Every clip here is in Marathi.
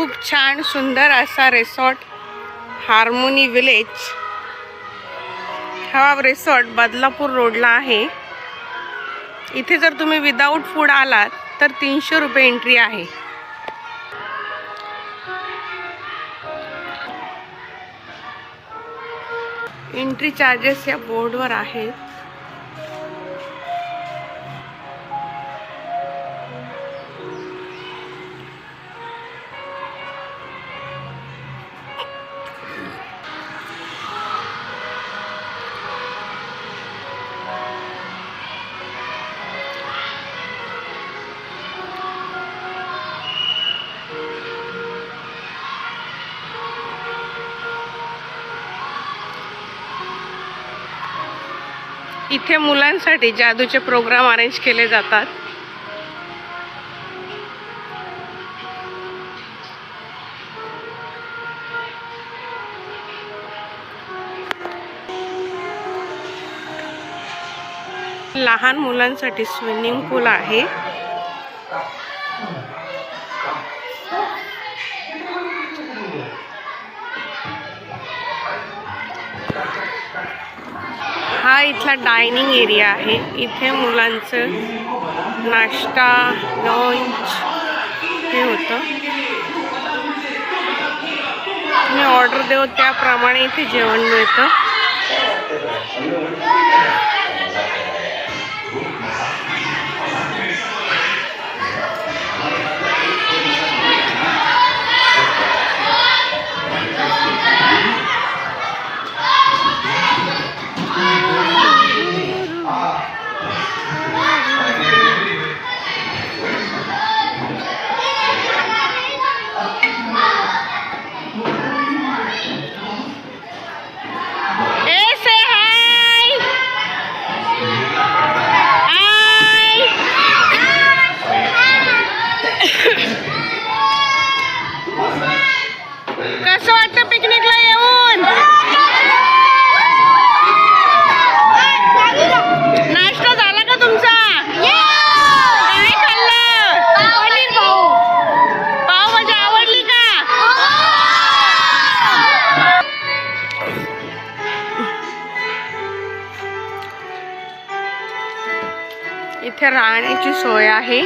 खूप छान सुंदर असा रिसॉर्ट हार्मोनी विलेज हा रिसॉर्ट बदलापूर रोडला आहे. इथे जर तुम्ही विदाऊट फूड आलात तर तीनशे रुपये एंट्री आहे. एंट्री चार्जेस या बोर्डवर आहेत. इथे मुलांसाठी जादूचे प्रोग्राम अरेंज केले जातात. लहान मुलांसाठी स्विमिंग पूल आहे. हा इथला डायनिंग एरिया आहे. इथे मुलांचं नाश्ता लंच हे होतं. तुम्ही ऑर्डर देऊ त्याप्रमाणे इथे जेवण मिळतं. इथे राहण्याची सोय आहे.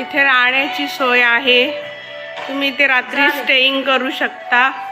इथे राहण्याची सोय आहे. तुम्ही इथे रात्री स्टेईंग करू शकता.